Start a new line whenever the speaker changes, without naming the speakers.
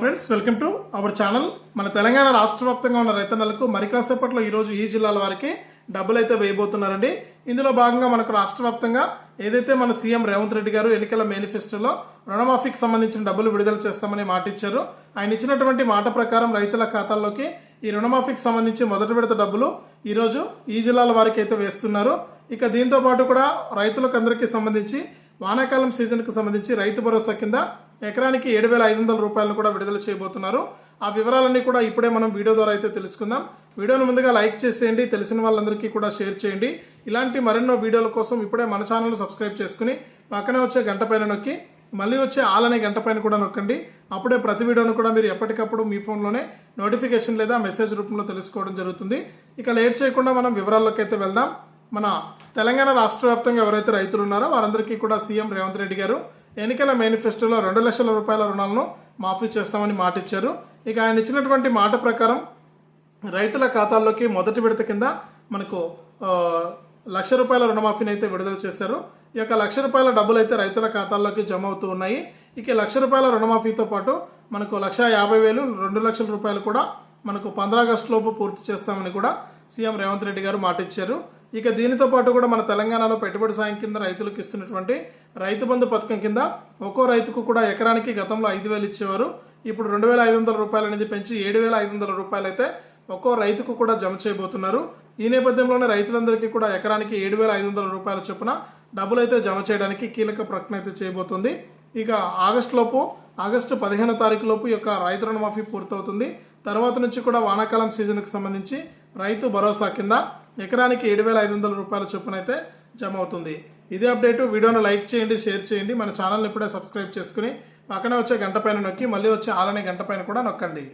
Friends welcome to our channel మన తెలంగాణ రాష్ట్ర వ్యాప్తంగా ఉన్న రైతన్నలకు మరి కాసేపట్లో ఈ ఈ జిల్లాల వారికి డబ్బులు అయితే వేయబోతున్నారండి. ఇందులో భాగంగా మనకు రాష్ట్ర వ్యాప్తంగా ఏదైతే మన సీఎం రేవంత్ రెడ్డి గారు ఎన్నికల మేనిఫెస్టోలో రుణమాఫీకి సంబంధించిన డబ్బులు విడుదల చేస్తామని మాట ఇచ్చారు. ఆయన ఇచ్చినటువంటి మాట ప్రకారం రైతుల ఖాతాల్లోకి ఈ రుణమాఫీకి సంబంధించి మొదటి విడత డబ్బులు ఈ రోజు ఈ జిల్లాల వారికి అయితే వేస్తున్నారు. ఇక దీంతో పాటు కూడా రైతులకు అందరికీ సంబంధించి వానాకాలం సీజన్కు సంబంధించి రైతు భరోసా కింద ఎకరానికి ఏడు వేల ఐదు వందల రూపాయలను కూడా విడుదల చేయబోతున్నారు. ఆ వివరాలన్నీ కూడా ఇప్పుడే మనం వీడియో ద్వారా అయితే తెలుసుకుందాం. వీడియోను ముందుగా లైక్ చేసేయండి తెలిసిన వాళ్ళందరికీ కూడా షేర్ చేయండి. ఇలాంటి మరెన్నో వీడియోల కోసం ఇప్పుడే మన ఛానల్ సబ్స్క్రైబ్ చేసుకుని పక్కనే వచ్చే గంట పైన నొక్కి మళ్ళీ వచ్చే ఆల్ అనే గంట పైన కూడా నొక్కండి. అప్పుడే ప్రతి వీడియోను కూడా మీరు ఎప్పటికప్పుడు మీ ఫోన్లోనే నోటిఫికేషన్ లేదా మెసేజ్ రూపంలో తెలుసుకోవడం జరుగుతుంది. ఇక లేట్ చేయకుండా మనం వివరాల్లోకి అయితే వెళ్దాం. మన తెలంగాణ రాష్ట్ర వ్యాప్తంగా ఎవరైతే రైతులు ఉన్నారో వారందరికీ కూడా సీఎం రేవంత్ రెడ్డి గారు ఎన్నికల మేనిఫెస్టోలో రెండు లక్షల రూపాయల రుణాలను మాఫీ చేస్తామని మాట ఇచ్చారు ఇక ఆయన ఇచ్చినటువంటి మాట ప్రకారం రైతుల ఖాతాల్లోకి మొదటి విడత కింద మనకు లక్ష రూపాయల రుణమాఫీని అయితే విడుదల చేశారు. ఈ యొక్క లక్ష రూపాయల డబ్బులు అయితే రైతుల ఖాతాల్లోకి జమ అవుతూ ఉన్నాయి. ఇక లక్ష రూపాయల రుణమాఫీతో పాటు మనకు లక్ష యాభై వేలు రెండు లక్షల రూపాయలు కూడా మనకు పంద్రాగస్టు లోపు పూర్తి చేస్తామని కూడా సీఎం రేవంత్ రెడ్డి గారు మాట ఇచ్చారు ఇక దీనితో పాటు కూడా మన తెలంగాణలో పెట్టుబడి సాయం కింద రైతులకు ఇస్తున్నటువంటి రైతు బంధు పథకం కింద ఒక్కో రైతుకు కూడా ఎకరానికి గతంలో ఐదు వేలు ఇచ్చేవారు. ఇప్పుడు రెండు వేల ఐదు వందల రూపాయలు అనేది పెంచి ఏడు వేల ఐదు వందల రూపాయలు అయితే ఒక్కో రైతుకు కూడా జమ చేయబోతున్నారు. ఈ నేపథ్యంలోనే రైతులందరికీ కూడా ఎకరానికి ఏడు వేల ఐదు వందల రూపాయల చొప్పున డబ్బులు అయితే జమ చేయడానికి కీలక ప్రకటన అయితే చేయబోతుంది. ఇక ఆగస్టు లోపు ఆగస్టు పదిహేనో తారీఖు లోపు యొక్క రైతు రుణమాఫీ పూర్తవుతుంది. తర్వాత నుంచి కూడా వానాకాలం సీజన్కి సంబంధించి రైతు భరోసా కింద ఎకరానికి ఏడు వేల ఐదు వందల రూపాయల చొప్పున అయితే జమ అవుతుంది ఇదే అప్డేట్. వీడియోను లైక్ చేయండి షేర్ చేయండి. మన ఛానల్ని ఇప్పుడే సబ్స్క్రైబ్ చేసుకుని పక్కనే వచ్చే గంట పైన నొక్కి మళ్ళీ వచ్చే ఆలనే గంట పైన కూడా నొక్కండి.